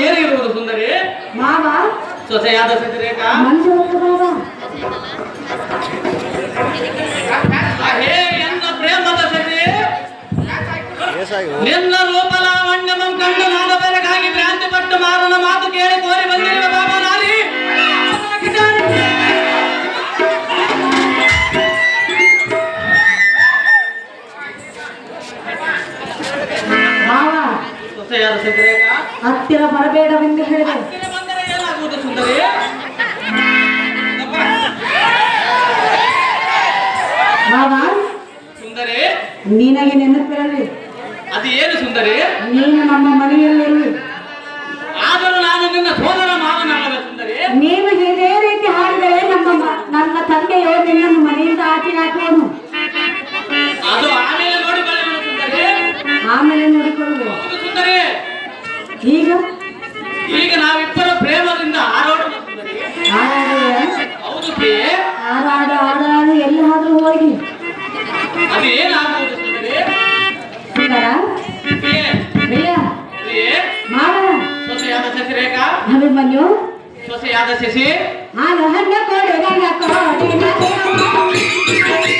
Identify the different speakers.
Speaker 1: ಏನು ಇರುವುದು ಸುಂದರಿ?
Speaker 2: ಸೊಸೆ
Speaker 1: ಸೊಸೆಯಾದ ಸತಿರೇಖಾ ಹೇ ಎನ್ನ ಪ್ರೇಮದ ಸತಿ ನಿನ್ನ ರೂಪಲಾವಣ್ಯಮಂ ಕಂಡು ನಾದ ಬೆರಗಾಗಿ ಭ್ರಾಂತಿ ಪಟ್ಟು ಮಾರನ ಮಾತು ಕೇಳಿ ಕೋರಿ ಬಂದಿರುವ ಬಾಬಾ ನಾಲಿ
Speaker 2: ಮಾವ ಹತ್ತಿರ ಬರಬೇಡವೆಂದು ಹೇಳಿದೆ
Speaker 1: ಏನಾಗುವುದು ಸುಂದರಿ
Speaker 2: ಮಾವ
Speaker 1: ಸುಂದರಿ
Speaker 2: ನಿನಗೆ ನೆನಪಿರಲಿ.
Speaker 1: ಅದು ಏನು ಸುಂದರಿ
Speaker 2: ನೀನು ನಮ್ಮ ಮನೆಯಲ್ಲಿ
Speaker 1: ನಾವಿಬ್ಬರು ಪ್ರೇಮದಿಂದ ಹಾರೋಣ ಸುಂದರಿ
Speaker 2: ಹಾಡಾಡುವೆ
Speaker 1: ಹೌದು ಪ್ರಿಯೆ
Speaker 2: ಹಾಡಾಡು ಹಾಡಾಡು ಎಲ್ಲಾದ್ರೂ ಹೋಗಿ
Speaker 1: ಅದು ಏನಾಗುವುದು ಸುಂದರಿ
Speaker 2: ಸುಂದರ
Speaker 1: ಪ್ರಿಯೆ
Speaker 2: ಪ್ರಿಯ
Speaker 1: ಪ್ರಿಯೆ
Speaker 2: ಮಾವ
Speaker 1: ಸೊಸೆಯಾದ ಶಶಿರೇಖಾ
Speaker 2: ಅಭಿಮನ್ಯು
Speaker 1: ಸೊಸೆಯಾದ ಶಶಿ
Speaker 2: ಹಾಲು ಹಣ್ಣ ಕೊಡು ನನ್ನ ಕೋಡಿ